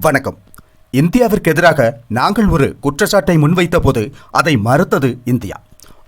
வணக்கம். இந்தியாவிற்கு எதிராக நாங்கள் ஒரு குற்றச்சாட்டை முன்வைத்த போது அதை மறுத்தது இந்தியா.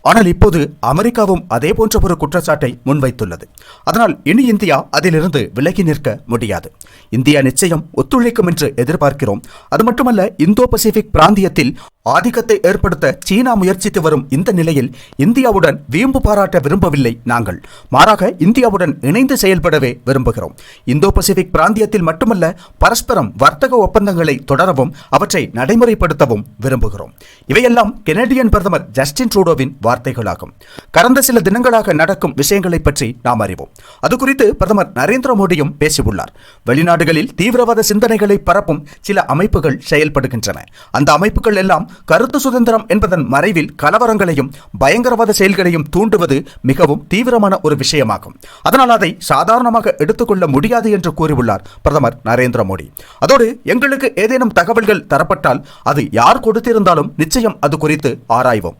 ஆனால் இப்போது அமெரிக்காவும் அதே போன்ற ஒரு குற்றச்சாட்டை முன்வைத்துள்ளது. அதனால் இனி இந்தியா அதிலிருந்து விலகி நிற்க முடியாது. இந்தியா நிச்சயம் ஒத்துழைக்கும் என்று எதிர்பார்க்கிறோம். அது மட்டுமல்ல இந்தோ பசிபிக் பிராந்தியத்தில் ஆதிக்கத்தை ஏற்படுத்த சீனா முயற்சித்து வரும் இந்த நிலையில் இந்தியாவுடன் வீம்பு பாராட்ட விரும்பவில்லை நாங்கள். மாறாக இந்தியாவுடன் இணைந்து செயல்படவே விரும்புகிறோம். இந்தோ பசிபிக் பிராந்தியத்தில் மட்டுமல்ல பரஸ்பரம் வர்த்தக ஒப்பந்தங்களை தொடரவும் அவற்றை நடைமுறைப்படுத்தவும் விரும்புகிறோம். இவையெல்லாம் கெனடியன் பிரதமர் ஜஸ்டின் ட்ரூடோவின் வார்த்தைகளாகும். கடந்த சில தினங்களாக நடக்கும் விஷயங்களை பற்றி நாம் அறிவோம். அது குறித்து பிரதமர் நரேந்திர மோடியும் பேசியுள்ளார். வெளிநாடுகளில் தீவிரவாத சிந்தனைகளை பரப்பும் சில அமைப்புகள் செயல்படுகின்றன. அந்த அமைப்புகள் எல்லாம் கருத்து சுதந்திரம் என்பதன் மறைவில் கலவரங்களையும் பயங்கரவாத செயல்களையும் தூண்டுவது மிகவும் தீவிரமான ஒரு விஷயமாகும். அதனால் அதை சாதாரணமாக எடுத்துக்கொள்ள முடியாது என்று கூறியுள்ளார் பிரதமர் நரேந்திர மோடி. அதோடு எங்களுக்கு ஏதேனும் தகவல்கள் தரப்பட்டால் அது யார் கொடுத்திருந்தாலும் நிச்சயம் அது குறித்து ஆராய்வோம்.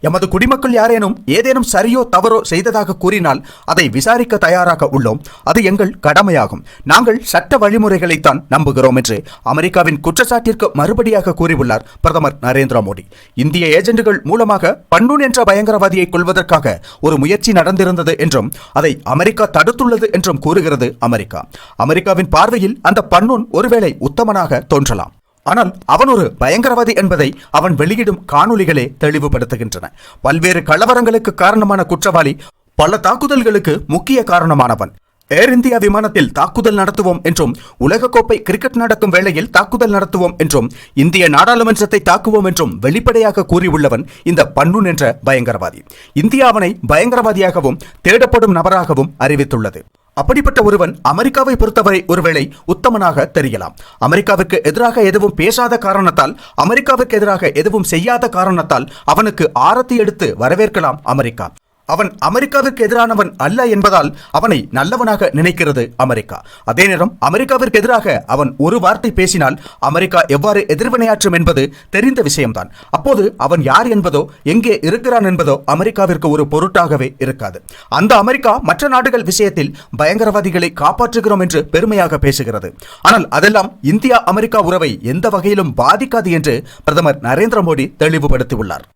எமது குடிமக்கள் யாரேனும் ஏதேனும் சரியோ தவறோ செய்ததாக கூறினால் அதை விசாரிக்க தயாராக உள்ளோம். அது எங்கள் கடமையாகும். நாங்கள் சட்ட வழிமுறைகளைத்தான் நம்புகிறோம் என்று அமெரிக்காவின் குற்றச்சாட்டிற்கு மறுபடியாக கூறியுள்ளார் பிரதமர் நரேந்திர மோடி. இந்திய ஏஜென்ட்டுகள் மூலமாக பன்னூன் என்ற பயங்கரவாதியை கொள்வதற்காக ஒரு முயற்சி நடந்திருந்தது என்றும் அதை அமெரிக்கா தடுத்துள்ளது என்றும் கூறுகிறது அமெரிக்கா. அமெரிக்காவின் பார்வையில் அந்த பன்னூன் ஒருவேளை உத்தமனாக தோன்றலாம். ஆனால் அவன் ஒரு பயங்கரவாதி என்பதை அவன் வெளியிடும் காணொலிகளே தெளிவுபடுத்துகின்றன. பல்வேறு கலவரங்களுக்கு காரணமான குற்றவாளி பல தாக்குதல்களுக்கு முக்கிய காரணமானவன். ஏர் இந்தியா விமானத்தில் தாக்குதல் நடத்துவோம் என்றும் உலகக்கோப்பை கிரிக்கெட் நடக்கும் வேளையில் தாக்குதல் நடத்துவோம் என்றும் இந்திய நாடாளுமன்றத்தை தாக்குவோம் என்றும் வெளிப்படையாக கூறியுள்ளவன் இந்த பன்னூன் என்ற பயங்கரவாதி. இந்தியா அவனை பயங்கரவாதியாகவும் தேடப்படும் நபராகவும் அறிவித்துள்ளது. அப்படிப்பட்ட ஒருவன் அமெரிக்காவை பொறுத்தவரை ஒருவேளை உத்தமனாக தெரியலாம். அமெரிக்காவுக்கு எதிராக எதுவும் பேசாத காரணத்தால் அமெரிக்காவுக்கு எதிராக எதுவும் செய்யாத காரணத்தால் அவனுக்கு ஆரத்தி எடுத்து வரவேற்கலாம் அமெரிக்கா. அவன் அமெரிக்காவிற்கு எதிரானவன் அல்ல என்பதால் அவனை நல்லவனாக நினைக்கிறது அமெரிக்கா. அதே நேரம் அமெரிக்காவிற்கு எதிராக அவன் ஒரு வார்த்தை பேசினால் அமெரிக்கா எவ்வாறு எதிர்வினையாற்றும் என்பது தெரிந்த விஷயம்தான். அப்போது அவன் யார் என்பதோ எங்கே இருக்கிறான் என்பதோ அமெரிக்காவிற்கு ஒரு பொருட்டாகவே இருக்காது. அந்த அமெரிக்கா மற்ற நாடுகள் விஷயத்தில் பயங்கரவாதிகளை காப்பாற்றுகிறோம் என்று பெருமையாக பேசுகிறது. ஆனால் அதெல்லாம் இந்தியா அமெரிக்கா உறவை எந்த வகையிலும் பாதிக்காது என்று பிரதமர் நரேந்திர மோடி தெளிவுபடுத்தியுள்ளார்.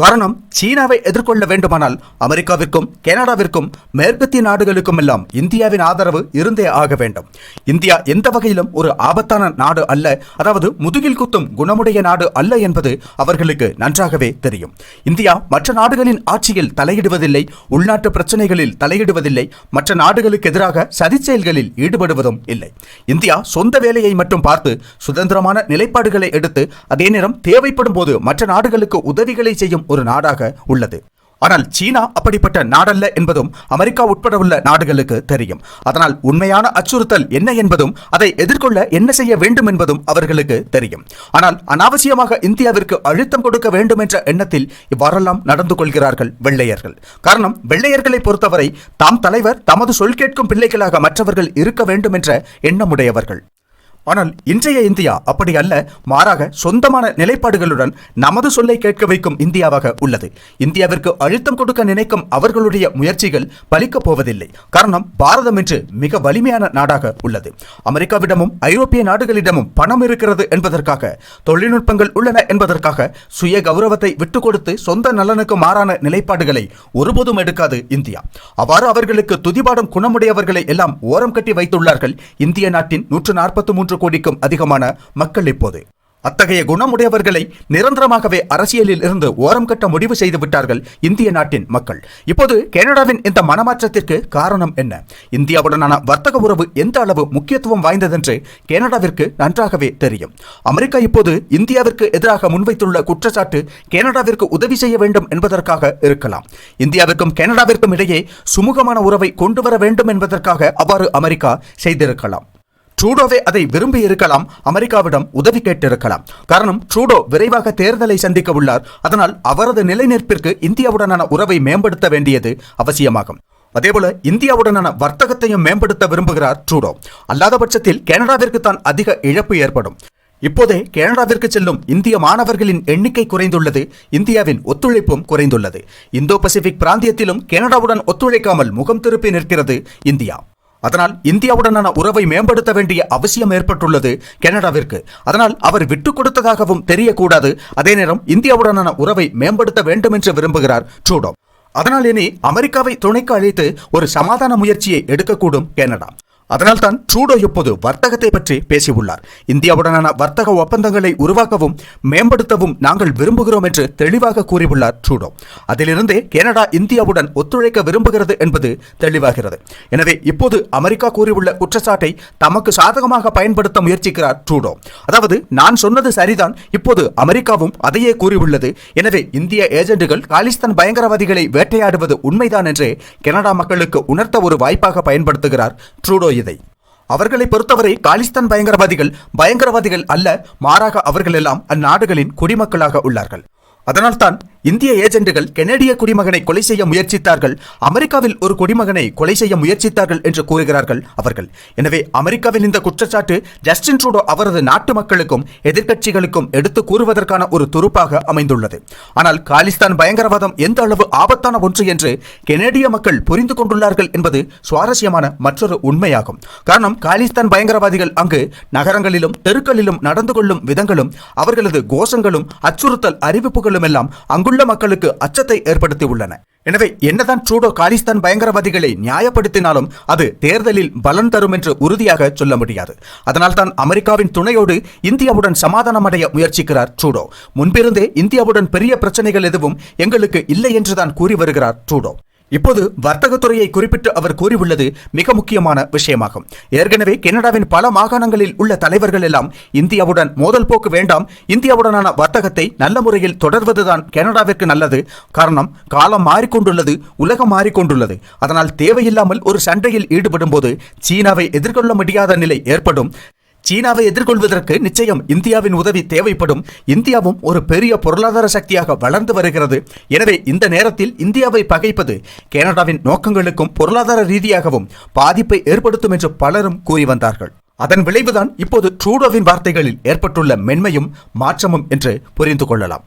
காரணம் சீனாவை எதிர்கொள்ள வேண்டுமானால் அமெரிக்காவிற்கும் கனடாவிற்கும் மேற்கத்திய நாடுகளுக்கும் எல்லாம் இந்தியாவின் ஆதரவு இருந்தே ஆக வேண்டும். இந்தியா எந்த வகையிலும் ஒரு ஆபத்தான நாடு அல்ல. அதாவது முதுகில் குத்தும் குணமுடைய நாடு அல்ல என்பது அவர்களுக்கு நன்றாகவே தெரியும். இந்தியா மற்ற நாடுகளின் ஆட்சியில் தலையிடுவதில்லை உள்நாட்டு பிரச்சனைகளில் தலையிடுவதில்லை மற்ற நாடுகளுக்கு எதிராக சதி செயல்களில் ஈடுபடுவதும் இல்லை. இந்தியா சொந்த வேலையை மட்டும் பார்த்து சுதந்திரமான நிலைப்பாடுகளை எடுத்து அதே நேரம் தேவைப்படும் போது மற்ற நாடுகளுக்கு உதவிகளை செய்யும் ஒரு நாடாக உள்ளது. ஆனால் சீனா அப்படிப்பட்ட நாடல்ல என்பதும் அமெரிக்கா உட்பட உள்ள நாடுகளுக்கு தெரியும். அதனால் உண்மையான அச்சுறுத்தல் என்ன என்பதும் அதை எதிர்கொள்ள என்ன செய்ய வேண்டும் என்பதும் அவர்களுக்கு தெரியும். ஆனால் அனாவசியமாக இந்தியாவிற்கு அழுத்தம் கொடுக்க வேண்டும் என்ற எண்ணத்தில் இவ்வாறெல்லாம் நடந்து கொள்கிறார்கள் வெள்ளையர்கள். காரணம் வெள்ளையர்களை பொறுத்தவரை தாம் தலைவர் தமது சொல் கேட்கும் பிள்ளைகளாக மற்றவர்கள் இருக்க வேண்டும் என்ற எண்ணமுடையவர்கள். ஆனால் இன்றைய இந்தியா அப்படி அல்ல மாறாக சொந்தமான நிலைப்பாடுகளுடன் நமது சொல்லை கேட்க வைக்கும் இந்தியாவாக உள்ளது. இந்தியாவிற்கு அழுத்தம் கொடுக்க நினைக்கும் அவர்களுடைய முயற்சிகள் பலிக்கப் போவதில்லை. காரணம் பாரதம் என்று மிக வலிமையான நாடாக உள்ளது. அமெரிக்காவிடமும் ஐரோப்பிய நாடுகளிடமும் பணம் இருக்கிறது என்பதற்காக தொழில்நுட்பங்கள் உள்ளன என்பதற்காக சுய கௌரவத்தை விட்டுக் கொடுத்து சொந்த நலனுக்கு மாறான நிலைப்பாடுகளை ஒருபோதும் எடுக்காது இந்தியா. அவ்வாறு அவர்களுக்கு துதிபாடும் குணமுடையவர்களை எல்லாம் ஓரம் கட்டி வைத்துள்ளார்கள். இந்திய நாட்டின் நூற்று நாற்பத்தி மூன்று கோடிக்கும் அதிகமான மக்கள் இப்போது. அத்தகைய குணமுடையவர்களை நிரந்தரமாகவே அரசியலில் இருந்து ஓரம் கட்ட முடிவு செய்து விட்டார்கள் இந்திய நாட்டின் மக்கள். இப்போது கனடாவின் இந்த மனமாற்றத்திற்கு காரணம் என்ன? இந்தியாவுடனான வர்த்தக உறவு எந்த அளவு முக்கியத்துவம் வாய்ந்ததென்று கனடாவிற்கு நன்றாகவே தெரியும். அமெரிக்கா இப்போது இந்தியாவிற்கு எதிராக முன்வைத்துள்ள குற்றச்சாட்டு கனடாவிற்கு உதவி செய்ய வேண்டும் என்பதற்காக இருக்கலாம். இந்தியாவிற்கும் கனடாவிற்கும் இடையே சுமூகமான உறவை கொண்டு வர வேண்டும் என்பதற்காக அவ்வாறு அமெரிக்கா செய்திருக்கலாம். ட்ரூடோவே அதை விரும்பி இருக்கலாம் அமெரிக்காவிடம் உதவி கேட்டிருக்கலாம். காரணம் ட்ரூடோ விரைவாக தேர்தலை சந்திக்க உள்ளார். அதனால் அவரது நிலைநிற்பிற்கு இந்தியாவுடனான உறவை மேம்படுத்த வேண்டியது அவசியமாகும். அதேபோல இந்தியாவுடனான வர்த்தகத்தையும் மேம்படுத்த விரும்புகிறார் ட்ரூடோ. அல்லாத பட்சத்தில் கனடாவிற்கு தான் அதிக இழப்பு ஏற்படும். இப்போதே கனடாவிற்கு செல்லும் இந்திய மாணவர்களின் எண்ணிக்கை குறைந்துள்ளது இந்தியாவின் ஒத்துழைப்பும் குறைந்துள்ளது. இந்தோ பசிபிக் பிராந்தியத்திலும் கனடாவுடன் ஒத்துழைக்காமல் முகம் திருப்பி நிற்கிறது இந்தியா. அதனால் இந்தியாவுடனான உறவை மேம்படுத்த வேண்டிய அவசியம் ஏற்பட்டுள்ளது கனடாவிற்கு. அதனால் அவர் விட்டுக் கொடுத்ததாகவும் தெரியக்கூடாது. அதே நேரம் இந்தியாவுடனான உறவை மேம்படுத்த வேண்டும் என்று விரும்புகிறார் ட்ரூடோ. அதனால் இனி அமெரிக்காவை துணைக்கு அழைத்து ஒரு சமாதான முயற்சியை எடுக்கக்கூடும் கனடா. அதனால்தான் ட்ரூடோ இப்போது வர்த்தகத்தை பற்றி பேசியுள்ளார். இந்தியாவுடனான வர்த்தக ஒப்பந்தங்களை உருவாக்கவும் மேம்படுத்தவும் நாங்கள் விரும்புகிறோம் என்று தெளிவாக கூறியுள்ளார் ட்ரூடோ அதிலிருந்தே கனடா இந்தியாவுடன் ஒத்துழைக்க விரும்புகிறது என்பது தெளிவாகிறது. எனவே இப்போது அமெரிக்கா கூறியுள்ள குற்றச்சாட்டை தமக்கு சாதகமாக பயன்படுத்த முயற்சிக்கிறார் ட்ரூடோ அதாவது நான் சொன்னது சரிதான் இப்போது அமெரிக்காவும் அதையே கூறியுள்ளது. எனவே இந்திய ஏஜென்ட்டுகள் காலிஸ்தான் பயங்கரவாதிகளை வேட்டையாடுவது உண்மைதான் என்றே கனடா மக்களுக்கு உணர்த்த ஒரு வாய்ப்பாக பயன்படுத்துகிறார் ட்ரூடோ அவர்களை பொறுத்தவரை காலிஸ்தான் பயங்கரவாதிகள் பயங்கரவாதிகள் அல்ல மாறாக அவர்கள் எல்லாம் அந்நாடுகளின் குடிமக்களாக உள்ளார்கள். அதனால்தான் இந்திய ஏஜென்ட்டுகள் கெனடிய குடிமகனை கொலை செய்ய முயற்சித்தார்கள். அமெரிக்காவில் ஒரு குடிமகனை கொலை செய்ய முயற்சித்தார்கள் என்று கூறுகிறார்கள் அவர்கள். எனவே அமெரிக்காவின் இந்த குற்றச்சாட்டு ஜஸ்டின் ட்ரூடோ அவரது நாட்டு மக்களுக்கும் எதிர்க்கட்சிகளுக்கும் எடுத்து கூறுவதற்கான ஒரு துருப்பாக அமைந்துள்ளது. ஆனால் காலிஸ்தான் பயங்கரவாதம் எந்த அளவு ஆபத்தான ஒன்று என்று கெனடிய மக்கள் புரிந்து கொண்டுள்ளார்கள் என்பது சுவாரஸ்யமான மற்றொரு உண்மையாகும். காரணம் காலிஸ்தான் பயங்கரவாதிகள் அங்கு நகரங்களிலும் தெருக்களிலும் நடந்து கொள்ளும் விதங்களும் அவர்களது கோஷங்களும் அச்சுறுத்தல் அறிவிப்புகளும் எல்லாம் அங்குள்ள மக்களுக்கு அச்சத்தை ஏற்படுத்தி உள்ளன எனவே என்னதான் ட்ரூடோ காலிஸ்தான் பயங்கரவாதிகளை நியாயப்படுத்தினாலும் அது தேர்தலில் பலன் தரும் என்று உறுதியாக சொல்ல முடியாது. அதனால்தான் அமெரிக்காவின் துணையோடு இந்தியாவுடன் சமாதானம் அடைய முயற்சிக்கிறார் ட்ரூடோ. முன்பிருந்தே இந்தியாவுடன் பெரிய பிரச்சனைகள் எதுவும் எங்களுக்கு இல்லை என்றுதான் கூறி வருகிறார் ட்ரூடோ. இப்போது வர்த்தகத்துறையை குறிப்பிட்டு அவர் கூறியுள்ளது மிக முக்கியமான விஷயமாகும். ஏற்கனவே கனடாவின் பல மாகாணங்களில் உள்ள தலைவர்கள் எல்லாம் இந்தியாவுடன் மோதல் போக்கு வேண்டாம் இந்தியாவுடனான வர்த்தகத்தை நல்ல முறையில் தொடர்வதுதான் கனடாவிற்கு நல்லது. காரணம் காலம் மாறிக்கொண்டுள்ளது உலகம் மாறிக்கொண்டுள்ளது. அதனால் தேவையில்லாமல் ஒரு சண்டையில் ஈடுபடும் போது சீனாவை எதிர்கொள்ள முடியாத நிலை ஏற்படும். சீனாவை எதிர்கொள்வதற்கு நிச்சயம் இந்தியாவின் உதவி தேவைப்படும். இந்தியாவும் ஒரு பெரிய பொருளாதார சக்தியாக வளர்ந்து வருகிறது. எனவே இந்த நேரத்தில் இந்தியாவை பகைப்பது கனடாவின் நோக்கங்களுக்கும் பொருளாதார ரீதியாகவும் பாதிப்பை ஏற்படுத்தும் என்று பலரும் கூறி வந்தார்கள். அதன் விளைவுதான் இப்போது ட்ரூடோவின் வார்த்தைகளில் ஏற்பட்டுள்ள மென்மையும் மாற்றமும் என்று புரிந்து கொள்ளலாம்.